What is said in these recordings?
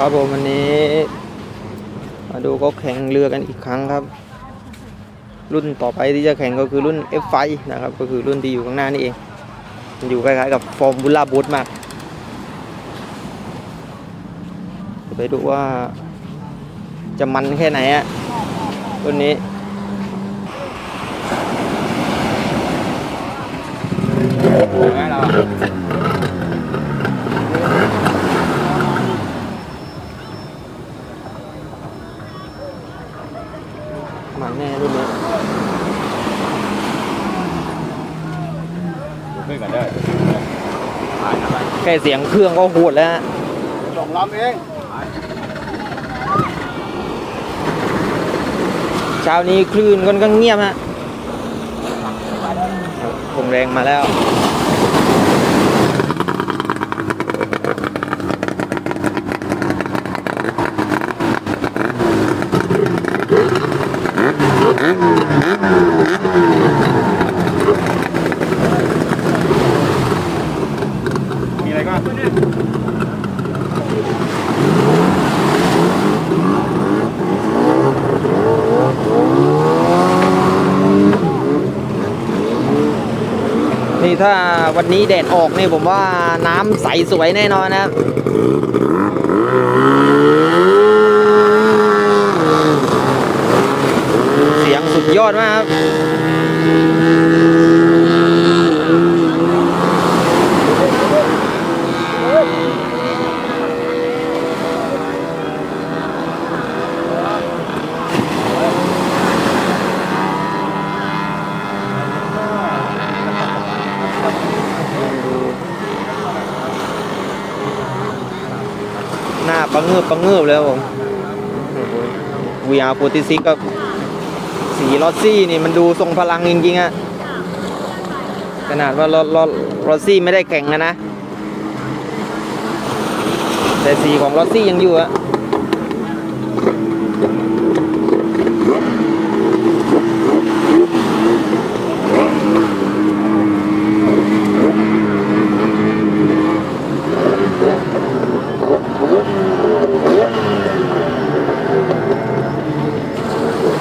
ครับผมวันนี้ มาดูเขาแข่งเรือกันอีกครั้งครับ รุ่นต่อไปที่จะแข่งก็คือรุ่น F5 นะครับ ก็คือรุ่นที่อยู่ข้างหน้านี่เอง มันอยู่คล้ายๆกับฟอร์มบูล่าบูทมากไปดูว่า จะมันแค่ไหนอะรุ่นนี้มันแน่รุ่นนี้ ขึ้นกันได้ถ่ายอะไร แค่ เสียงเครื่องก็โหดแล้วฮะสองลำเองเช้านี้คลื่นค่อนข้างเงียบฮะคงแรงมาแล้ว นี่ถ้าวันนี้แดดออกนี่ผมว่าน้ำใสสวยแน่นอนนะครับเสียงสุดยอดมากครับ ห ก็เงือบแล้วผมวีอาร์โปรติซิก็สีลอซี่นี่มันดูทรงพลังจริงๆอะขนาดว่าลอลอลอซี่ไม่ได้แข่งนะนะ แต่สีของลอซี่ยังอยู่อะ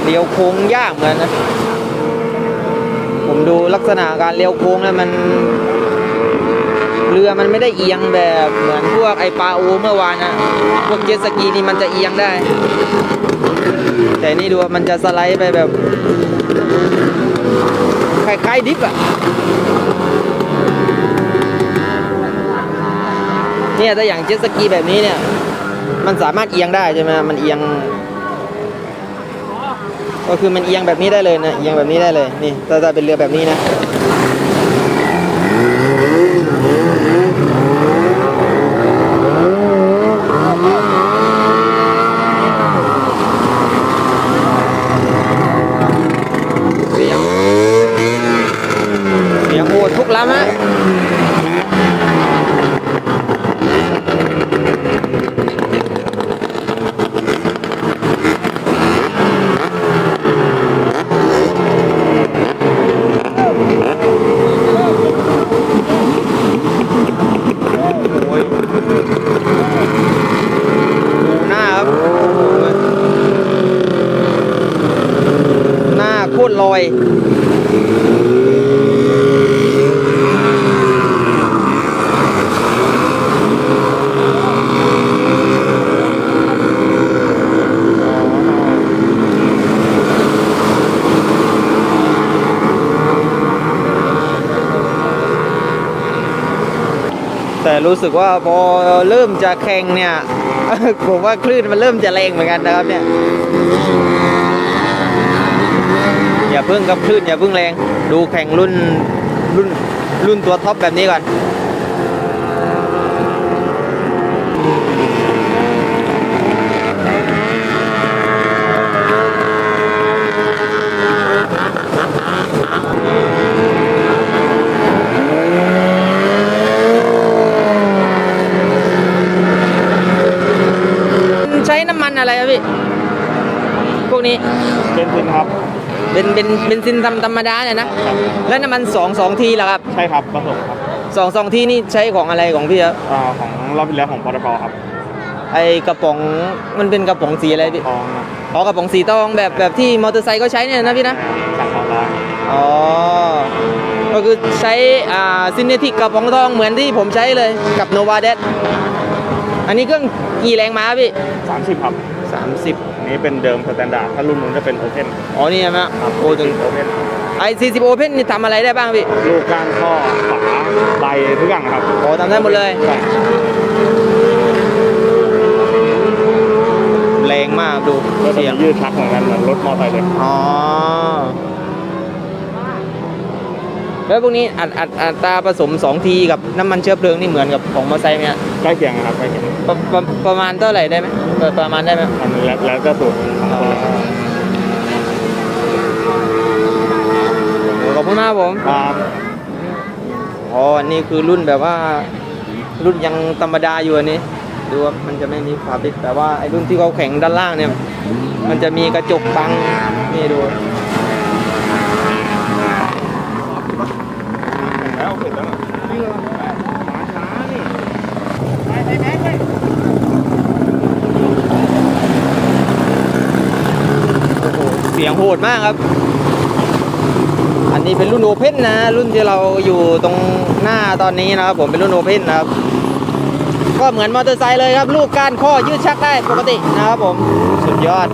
เลี้ยวโค้งยากเหมือนนะ ผมดูลักษณะการเลี้ยวโค้งแล้วมัน เรือมันไม่ได้เอียงแบบเหมือนพวกไอปลาโอเมื่อวานนะพวกเจ็ตสกีนี่มันจะเอียงได้ แต่นี่ดูมันจะสไลด์ไปแบบคล้ายๆดิฟอะเนี่ยถ้าอย่างเจ็ตสกีแบบนี้เนี่ย มันสามารถเอียงได้ใช่ไหมมันเอียง ก็คือมันเอียงแบบนี้ได้เลยนะเอียงแบบนี้ได้เลยนี่ถ้าจะเป็นเรือแบบนี้นะ เสียงเสียงโหดทุกลำฮะโอ้ยดูหน้าครับโอ้ยหน้าโค ตรลอยแต่รู้สึกว่าพอเริ่มจะแข่งเนี่ยผมว่าคลื่นมันเริ่มจะแรงเหมือนกันนะครับเนี่ย อย่าเพิ่งกับคลื่นอย่าเพิ่งแรง ดูแข่งรุ่นรุ่นรุ่นตัวท็อปแบบนี้ก่อนใช้น้ำมันอะไรครับพี่ พวกนี้ เป็นซินครับ เป็นเป็นเป็นซินธรรมธรรมดาเนี่ยนะ แล้วน้ำมันสองสองทีแล้วครับใช่ครับผสมครับสองสองทีนี่ใช้ของอะไรของพี่ครับอ่าของรอบที่แล้วของปตทครับไอกระป๋องมันเป็นกระป๋องสีอะไรพี่ทองนะอ๋อกระป๋องสีทองแบบแบบที่มอเตอร์ไซค์ก็ใช้เนี่ยนะพี่นะจากทองร้านอ๋อก็คือใช้อ่าซินเนติกกระป๋องทองเหมือนที่ผมใช้เลยกับโนวาเดสอันนี้เครื่องกี่แรงม้าพี่สามสิบครับ30อัน นี้เป็นเดิมสแตนดาร์ดถ้ารุ่นนู้นจะเป็นโอเพนอ๋อนี่ใช่ไหมโอ้ถึงโอเพนไอซีซีโอเพนนี่ทำอะไรได้บ้างพี่ลูกก้านข้อฝาใบทุกอย่างครับอ๋อทำได้หมดเลยใช่แรงมากดูก็จะเสียงมียืดชักเหมือนกันเหมือนรถมอเตอร์ไซค์เลยอ๋อ แล้วพวกนี้อัดอัดอัตราผสม2ทีกับน้ำมันเชื้อเพลิงนี่เหมือนกับของมอเตอร์ไซค์ไหมฮะใกล้เคียงนะครับใกล้เคียงประประประมาณเท่าไหร่ได้ไหมประประมาณได้ไหมอันนี้แล้วแล้วก็สูตรของคนละขอบคุณมากครับผมครับอ๋อนี่คือรุ่นแบบว่ารุ่นยังธรรมดาอยู่อันนี้ดูว่ามันจะไม่มีฝาปิดแต่ว่าไอ้รุ่นที่เขาแข็งด้านล่างเนี่ย มันจะมีกระจกบังนี่ดู แล้วเสร็จแล้วนี่เลยมาช้านี่ไปไปไปไป โอ้โหเสียงโหดมากครับ อันนี้เป็นรุ่นโอเพ่นนะ รุ่นที่เราอยู่ตรงหน้าตอนนี้นะครับผมเป็นรุ่นโอเพนนะครับ ก็เหมือนมอเตอร์ไซค์เลยครับ ลูกก้านข้อยืดชักได้ปกตินะครับผม สุดยอด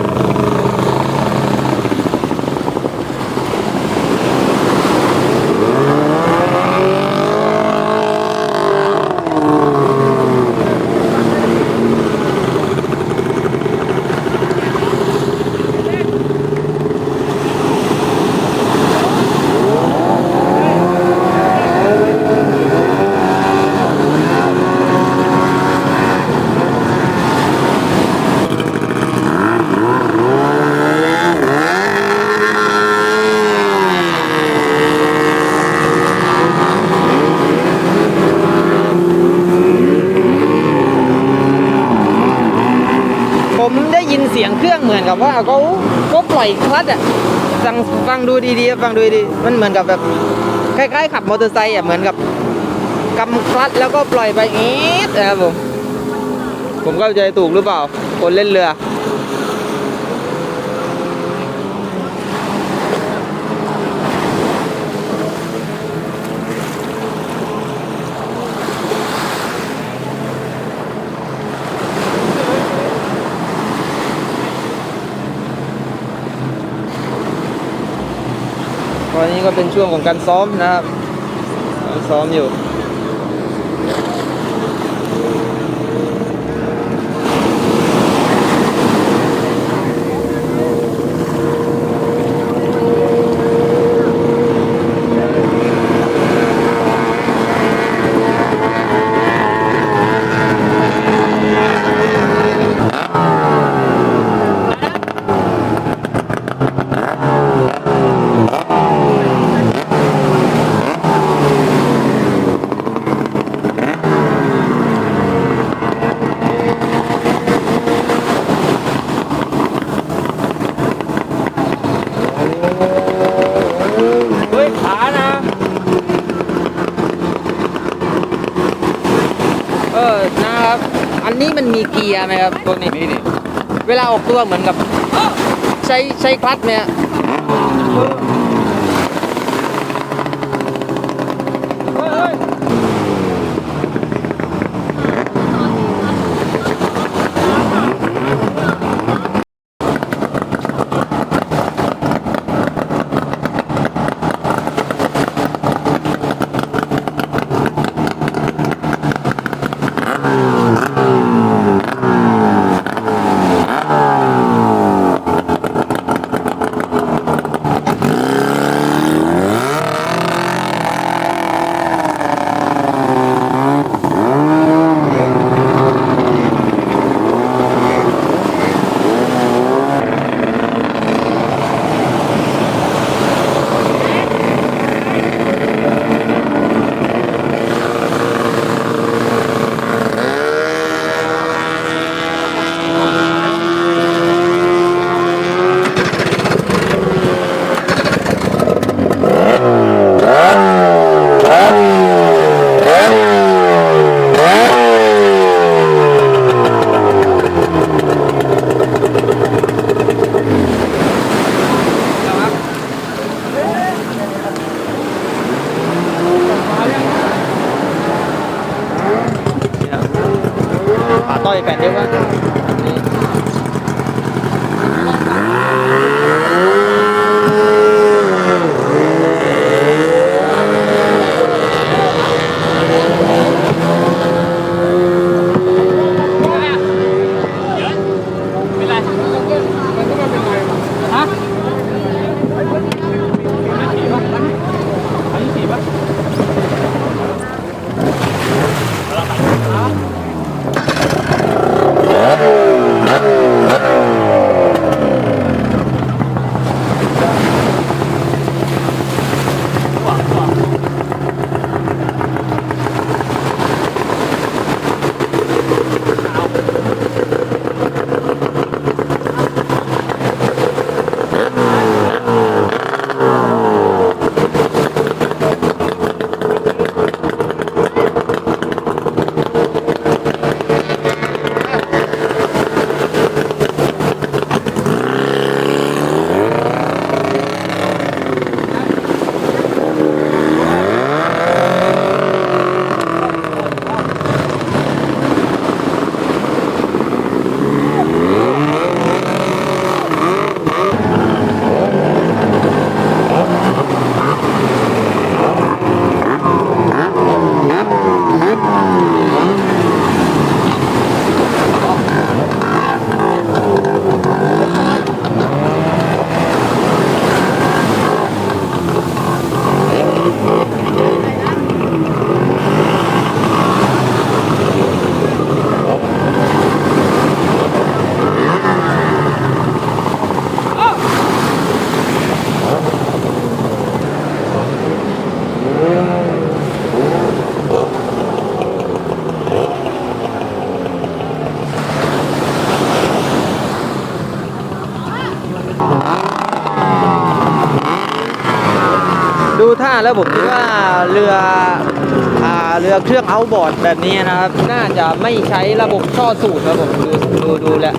ผมได้ยิน เหมือนกับว่าเขาเขาปล่อยคลัตช์อะฟังฟังดูดีๆฟังดูดีมันเหมือนกับแบบคล้ายๆขับมอเตอร์ไซค์อะเหมือนกับกำคลัตช์แล้วก็ปล่อยไปอีดนะครับผมผมเข้าใจถูกหรือเปล่า คนเล่นเรือ นี้ก็เป็นช่วงของการซ้อมนะครับซ้อมอยู่ เฮ้ยขานะ เออ นะครับ อันนี้มันมีเกีย ร์ไหมครับพวกนี้นี่นี่เวลาออกตัวเหมือนกับ ใช้ใช้คลัตช์ไหมฮะต้อย แปดเดี ดูท่าแล้วผมคิดว่าเรือเรือเครื่องเอาบอร์ดแบบนี้นะครับ น่าจะไม่ใช้ระบบช่อสูบครับผมดูดูดูแล้ว